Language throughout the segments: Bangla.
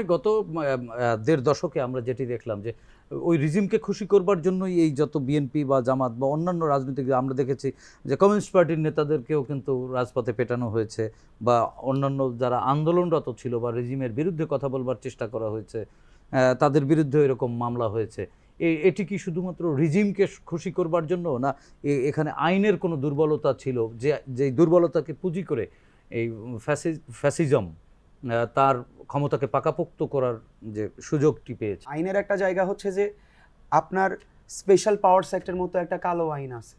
মানে গত দেড় দশকে আমরা যেটি দেখলাম যে ওই রিজিমকে খুশি করবার জন্যই এই যত বিএনপি বা জামাত বা অন্যান্য রাজনৈতিক আমরা দেখেছি যে কমিউনিস্ট পার্টির নেতাদেরকেও কিন্তু রাজপথে পেটানো হয়েছে বা অন্যান্য যারা আন্দোলনরত ছিল বা রেজিমের বিরুদ্ধে কথা বলবার চেষ্টা করা হয়েছে তাদের বিরুদ্ধে এরকম মামলা হয়েছে। এটি কি শুধুমাত্র রিজিমকে খুশি করবার জন্য না এখানে আইনের কোনো দুর্বলতা ছিল যে, যেই দুর্বলতাকে পুঁজি করে এই ফ্যাসি- ফ্যাসিজম তার ক্ষমতাকে পাকাপোক্ত করার যে সুযোগটি পেয়েছে। আইনের একটা জায়গা হচ্ছে যে আপনার স্পেশাল পাওয়ার সেক্টর মতো একটা কালো আইন আছে।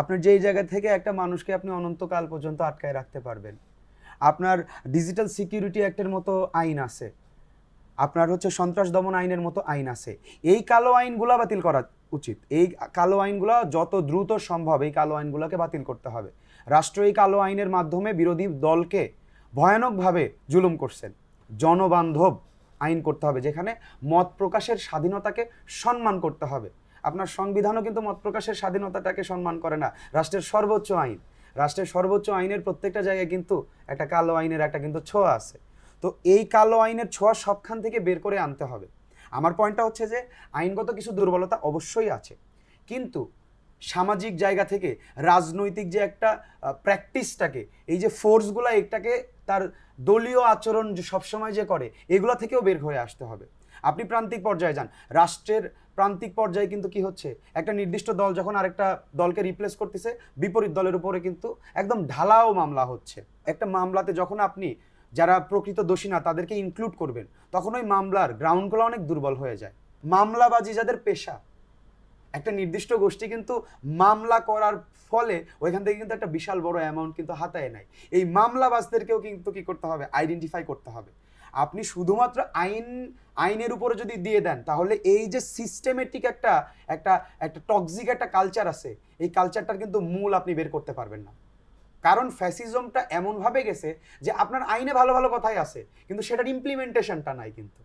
আপনার যেই জায়গা থেকে একটা মানুষকে আপনি অনন্তকাল পর্যন্ত আটকায় রাখতে পারবেন। আপনার ডিজিটাল সিকিউরিটি অ্যাক্টের মতো আইন আছে। আপনার হচ্ছে সন্ত্রাস দমন আইনের মতো আইন আছে। এই কালো আইনগুলো বাতিল করা উচিত। এই কালো আইনগুলো যত দ্রুত সম্ভব এই কালো আইনগুলোকে বাতিল করতে হবে। রাষ্ট্র এই কালো আইনের মাধ্যমে বিরোধী দলকে ভয়ানকভাবে জুলুম করছেন। জনবান্ধব আইন করতে হবে, যেখানে মত প্রকাশের স্বাধীনতাকে সম্মান করতে হবে। আপনার সংবিধানও কিন্তু মত প্রকাশের স্বাধীনতাটাকে সম্মান করে না। রাষ্ট্রের সর্বোচ্চ আইন। রাষ্ট্রের সর্বোচ্চ আইনের প্রত্যেকটা জায়গায় কিন্তু একটা কালো আইনের একটা কিন্তু ছোঁয়া আছে। তো এই কালো আইনের ছোঁয়া সবখান থেকে বের করে আনতে হবে। আমার পয়েন্টটা হচ্ছে যে, আইনগত কিছু দুর্বলতা অবশ্যই আছে। কিন্তু সামাজিক জায়গা থেকে, রাজনৈতিক যে একটা প্র্যাকটিসটাকে এই যে ফোর্সগুলো এটাকে তার দলীয় আচরণ সবসময় যে করে, এগুলো থেকেও বের হয়ে আসতে হবে। আপনি প্রান্তিক পর্যায়ে যান। রাষ্ট্রের প্রান্তিক পর্যায়ে কিন্তু কি হচ্ছে? একটা নির্দিষ্ট দল যখন আরেকটা দলকে রিপ্লেস করতেছে, বিপরীত দলের উপরে কিন্তু একদম ঢালাও মামলা হচ্ছে। একটা মামলাতে যখন আপনি যারা প্রকৃত দোষী না, তাদেরকে ইনক্লুড করবেন, তখন ওই মামলার গ্রাউন্ডগুলো অনেক দুর্বল হয়ে যায়। মামলাবাজি যাদের পেশা একটা নির্দিষ্ট গোষ্ঠী কিন্তু মামলা করার ফলে ওইখান থেকে কিন্তু একটা বিশাল বড় অ্যামাউন্ট কিন্তু হাতায় নেয়। এই মামলাবাজদেরকেও কিন্তু কি করতে হবে? আইডেন্টিফাই করতে হবে। আপনি শুধুমাত্র আইন, আইনের উপরে যদি দিয়ে দেন, তাহলে এই যে সিস্টেমেটিক একটা একটা একটা টক্সিক একটা কালচার আছে, এই কালচারটার কিন্তু মূল আপনি বের করতে পারবেন না। কারণ ফ্যাসিজমটা এমনভাবে গেছে যে আপনার আইনে ভালো ভালো কথাই আছে, কিন্তু সেটার ইমপ্লিমেন্টেশনটা নাই কিন্তু।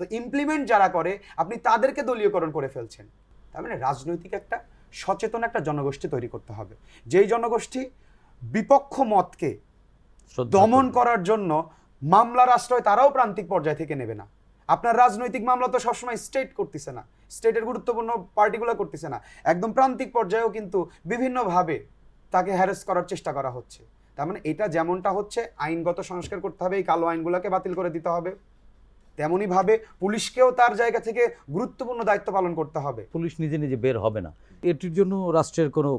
তো ইমপ্লিমেন্ট যারা করে, আপনি তাদেরকে দলীয়করণ করে ফেলছেন। তার মানে রাজনৈতিক একটা সচেতন একটা জনগোষ্ঠী তৈরি করতে হবে। যেই জনগোষ্ঠী বিপক্ষ মতকে দমন করার জন্য মামলার আশ্রয় তারাও প্রান্তিক পর্যায় থেকে নেবে না। আপনার রাজনৈতিক মামলা তো সবসময় স্টেট করতেছে না। স্টেটের গুরুত্বপূর্ণ পার্টিগুলো করতেছে না। একদম প্রান্তিক পর্যায়েও কিন্তু বিভিন্নভাবে তাকে হ্যারেস করার চেষ্টা করা হচ্ছে। তার মানে এটা যেমনটা হচ্ছে আইনগত সংস্কার করতে হবে এই কালো আইনগুলোকে বাতিল করে দিতে হবে। তেমনই ভাবে পুলিশকেও তার জায়গা থেকে গুরুত্বপূর্ণ দায়িত্ব পালন করতে হবে। পুলিশ নিজে নিজে বের হবে না। এটির জন্য রাষ্ট্রের কোনো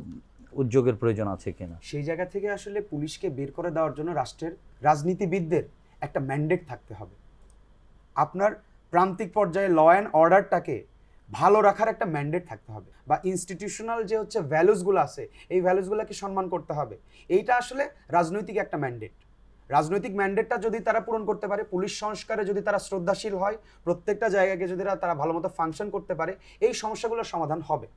উদ্যোগের প্রয়োজন আছে কিনা? সেই জায়গা থেকে আসলে পুলিশকে বের করে দেওয়ার জন্য রাষ্ট্রের রাজনীতিবিদদের একটা ম্যান্ডেট থাকতে হবে। আপনার প্রান্তিক পর্যায়ে ল অ্যান্ড অর্ডারটাকে ভালো রাখার একটা ম্যান্ডেট থাকতে হবে বা ইনস্টিটিউশনাল যে হচ্ছে ভ্যালুসগুলো আছে এই ভ্যালুসগুলোকে সম্মান করতে হবে। এইটা আসলে রাজনৈতিক একটা ম্যান্ডেট রাজনৈতিক ম্যান্ডেটটা যদি তারা পূরণ করতে পারে, পুলিশ সংস্কারে যদি তারা শ্রদ্ধাশীল হয়, প্রত্যেকটা জায়গাকে যদি তারা ভালো মতো ফাংশন করতে পারে, এই সমস্যাগুলোর সমাধান হবে।